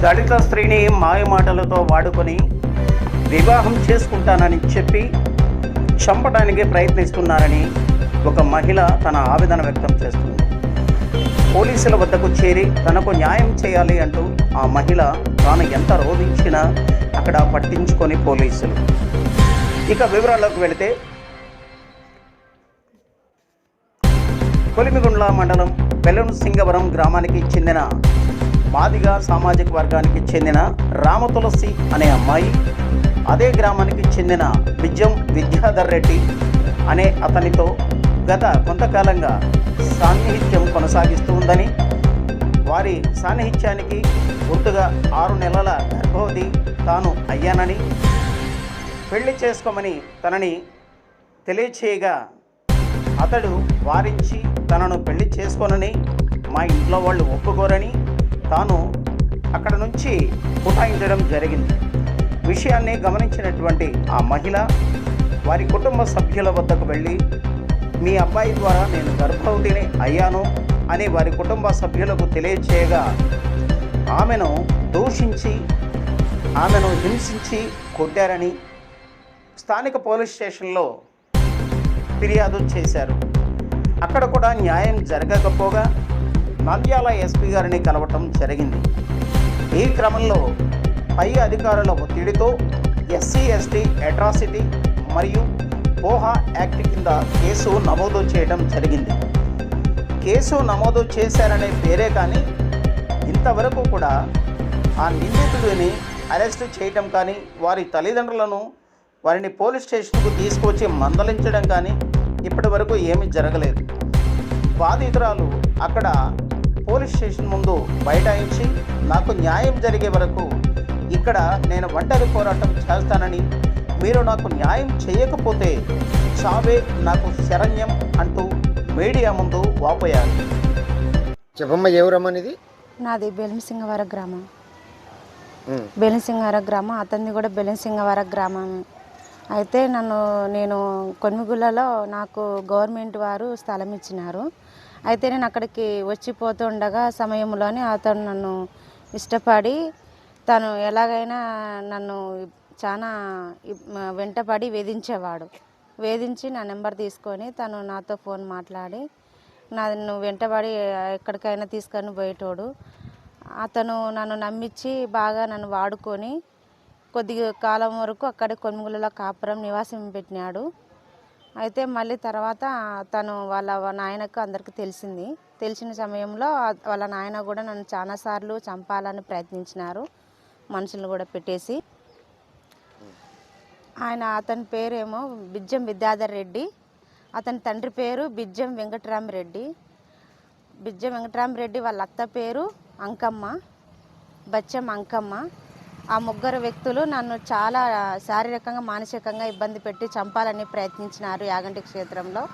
స్త్రీని మాయమాటలతో వాడుకొని వివాహం చేసుకుంటానని చెప్పి చంపడానికి ప్రయత్నిస్తున్నారని ఒక మహిళ తన ఆవేదన వ్యక్తం చేస్తుంది. పోలీసుల వద్దకు చేరి తనకు న్యాయం చేయాలి అంటూ ఆ మహిళ తాను ఎంత రోధించినా అక్కడ పట్టించుకొని పోలీసులు. ఇక వివరాల్లోకి వెళితే కొలిమిగుండ్ల మండలం బెలూన్ సింగవరం గ్రామానికి చెందిన మాదిగ సామాజిక వర్గానికి చెందిన రామతులసి అనే అమ్మాయి అదే గ్రామానికి చెందిన బిజ్జం విద్యాధర్ రెడ్డి అనే అతనితో గత కొంతకాలంగా సాన్నిహిత్యం కొనసాగిస్తూ ఉందని వారి సాన్నిహిత్యానికి గుర్తుగా ఆరు నెలల గర్భవతి తాను అయ్యానని పెళ్ళి చేసుకోమని తనని తెలియచేయగా అతడు వారించి తనను పెళ్ళి చేసుకోనని మా ఇంట్లో వాళ్ళు ఒప్పుకోరని తాను అక్కడ నుంచి పుటాయించడం జరిగింది. విషయాన్ని గమనించినటువంటి ఆ మహిళ వారి కుటుంబ సభ్యుల వద్దకు వెళ్ళి మీ అబ్బాయి ద్వారా నేను గర్భవతిని అయ్యాను అని వారి కుటుంబ సభ్యులకు తెలియచేయగా ఆమెను దూషించి ఆమెను హింసించి కొట్టారని స్థానిక పోలీస్ స్టేషన్లో ఫిర్యాదు చేశారు. అక్కడ కూడా న్యాయం జరగకపోగా నంద్యాల ఎస్పీ గారిని కలవటం జరిగింది. ఈ క్రమంలో పై అధికారుల ఒత్తిడితో ఎస్సీ ఎస్టీ అట్రాసిటీ మరియు పోహా యాక్ట్ కింద కేసు నమోదు చేయడం జరిగింది. కేసు నమోదు చేశారనే పేరే కానీ ఇంతవరకు కూడా ఆ నిందితుడిని అరెస్ట్ చేయటం కానీ వారి తల్లిదండ్రులను వారిని పోలీస్ స్టేషన్కు తీసుకొచ్చి మందలించడం కానీ ఇప్పటి వరకు ఏమీ జరగలేదు. బాధితురాలు అక్కడ పోలీస్ స్టేషన్ ముందు బైఠాయించి నాకు న్యాయం జరిగే వరకు ఇక్కడ నేను ఒంటరి పోరాటం చేస్తానని మీరు నాకు న్యాయం చేయకపోతే చావే నాకు శరణ్యం అంటూ మీడియా ముందు వాపోయారు. చెప్పమ్మ ఏ ఊరమ్మనిది నాది? బెలంసింగవర గ్రామం. బెలంసింగవర గ్రామం అతనిది కూడా బెలంసింగవర గ్రామం. అయితే నన్ను నేను కొనుగులలో నాకు గవర్నమెంట్ వారు స్థలం ఇచ్చినారు. అయితే నేను అక్కడికి వచ్చిపోతుండగా సమయంలోనే అతను నన్ను ఇష్టపడి తను ఎలాగైనా నన్ను చాలా వెంటపడి వేధించేవాడు. వేధించి నా నెంబర్ తీసుకొని తను నాతో ఫోన్ మాట్లాడి నన్ను వెంటబడి ఎక్కడికైనా తీసుకొని పోయేటోడు. అతను నన్ను నమ్మించి బాగా నన్ను వాడుకొని కొద్ది కాలం వరకు అక్కడ కొనుగోలులో కాపురం నివాసం పెట్టినాడు. అయితే మళ్ళీ తర్వాత తను వాళ్ళ నాయనకు అందరికీ తెలిసింది. తెలిసిన సమయంలో వాళ్ళ నాయన కూడా నన్ను చాలాసార్లు చంపాలని ప్రయత్నించినారు. మనుషులను కూడా పెట్టేసి. ఆయన అతని పేరేమో బిజ్జం విద్యాధర్ రెడ్డి. అతని తండ్రి పేరు బిజ్జం వెంకటరామరెడ్డి బిజ్జం వెంకటరామరెడ్డి వాళ్ళ అత్త పేరు అంకమ్మ. బచ్చం అంకమ్మ. ఆ ముగ్గురు వ్యక్తులు నన్ను చాలా శారీరకంగా మానసికంగా ఇబ్బంది పెట్టి చంపాలని ప్రయత్నించినారు యాగంటి క్షేత్రంలో.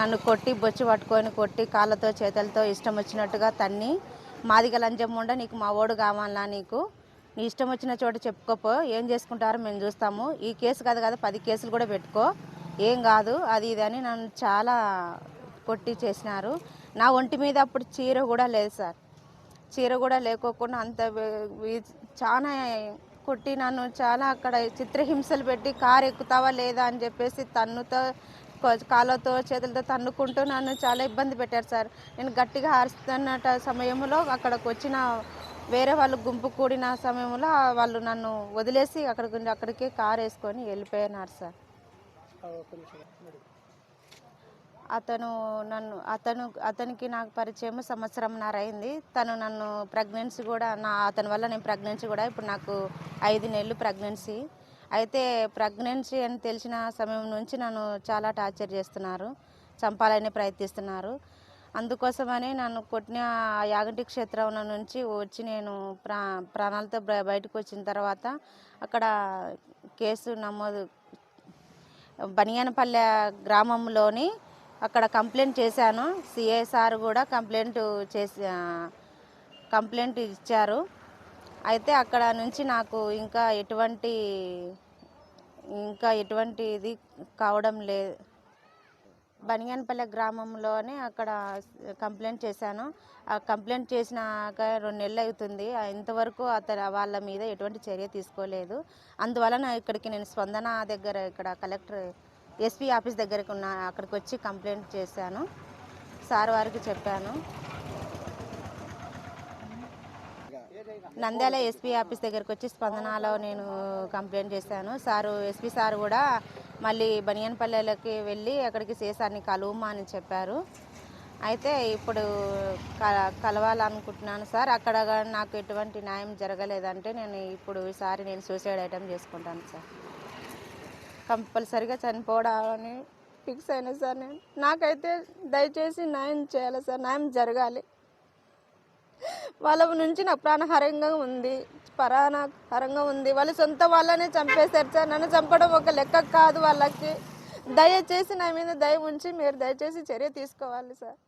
నన్ను కొట్టి బొచ్చు పట్టుకొని కొట్టి కాళ్ళతో చేతులతో ఇష్టం వచ్చినట్టుగా తన్ని మాదిగ లంజం ఉండ నీకు మా ఓడు కావాలా నీకు. నీ ఇష్టం వచ్చిన చోట చెప్పుకోపో ఏం చేసుకుంటారో మేము చూస్తాము. ఈ కేసు కాదు కదా పది కేసులు కూడా పెట్టుకో. ఏం కాదు అది ఇది అని నన్ను చాలా కొట్టి చేసినారు. నా ఒంటి మీద అప్పుడు చీర కూడా లేదు సార్. చీర కూడా లేకోకుండా అంత వీ- చాలా కొట్టి నన్ను చాలా అక్కడ చిత్రహింసలు పెట్టి కారు ఎక్కుతావా లేదా అని చెప్పేసి తన్నుతో కొ- కాళ్ళతో చేతులతో తన్నుకుంటూ నన్ను చాలా ఇబ్బంది పెట్టారు సార్. నేను గట్టిగా అరుస్తున్న సమయంలో అక్కడికి వచ్చిన వేరే వాళ్ళు గుంపు కూడిన సమయంలో వాళ్ళు నన్ను వదిలేసి అక్కడికి అక్కడికి కారు వేసుకొని వెళ్ళిపోయినారు సార్. అతను నన్ను అతను అతనికి నాకు పరిచయం సంవత్సరంన్నర అయింది. తను నన్ను ప్రెగ్నెన్సీ కూడా నా అతని వల్ల నేను ప్రెగ్నెన్సీ కూడా ఇప్పుడు నాకు ఐదు నెలలు ప్రెగ్నెన్సీ అయితే ప్రెగ్నెన్సీ అని తెలిసిన సమయం నుంచి నన్ను చాలా టార్చర్ చేస్తున్నారు చంపాలని ప్రయత్నిస్తున్నారు. అందుకోసమని నన్ను కొట్టిన యాగంటి క్షేత్రం నుంచి వచ్చి నేను ప్రా ప్రాణాలతో బయ- బయటకు వచ్చిన తర్వాత అక్కడ కేసు నమోదు బనియానపల్లె గ్రామంలోని అక్కడ కంప్లైంట్ చేశాను. సిఐసార్ కూడా కంప్లైంట్ చేసి కంప్లైంట్ ఇచ్చారు. అయితే అక్కడ నుంచి నాకు ఇంకా ఎటువంటి ఇంకా ఎటువంటి ఇది కావడం లేదు బనియాన్పల్లె గ్రామంలోనే అక్కడ కంప్లైంట్ చేశాను. ఆ కంప్లైంట్ చేసినాక రెండు నెలలు అవుతుంది. ఇంతవరకు అతను వాళ్ళ మీద ఎటువంటి చర్య తీసుకోలేదు. అందువలన ఇక్కడికి నేను స్పందన దగ్గర ఇక్కడ కలెక్టర్ ఎస్పీ ఆఫీస్ దగ్గరకు ఉన్న అక్కడికి వచ్చి కంప్లైంట్ చేశాను. సార్ వారికి చెప్పాను. నంద్యాల ఎస్పీ ఆఫీస్ దగ్గరకు వచ్చి స్పందనలో నేను కంప్లైంట్ చేశాను. సారు ఎస్పీ సార్ కూడా మళ్ళీ బనియన్పల్లెలకి వెళ్ళి అక్కడికి సీసాన్ని కలువమా అని చెప్పారు. అయితే ఇప్పుడు క- కలవాలనుకుంటున్నాను సార్. అక్కడ నాకు ఎటువంటి న్యాయం జరగలేదంటే నేను ఇప్పుడు ఈసారి నేను సూసైడ్ ఐటమ్ చేసుకుంటాను సార్. కంపల్సరిగా చనిపోవడాలని ఫిక్స్ అయినా సార్ నేను. నాకైతే దయచేసి న్యాయం చేయాలి సార్ న్యాయం జరగాలి. వాళ్ళ నుంచి నాకు ప్రాణహారంగా ఉంది ప్రాణహారంగా ఉంది. వాళ్ళు సొంత వాళ్ళనే చంపేశారు సార్. నన్ను చంపడం ఒక లెక్క కాదు వాళ్ళకి. దయచేసి నా మీద దయ ఉంచి మీరు దయచేసి చర్య తీసుకోవాలి సార్.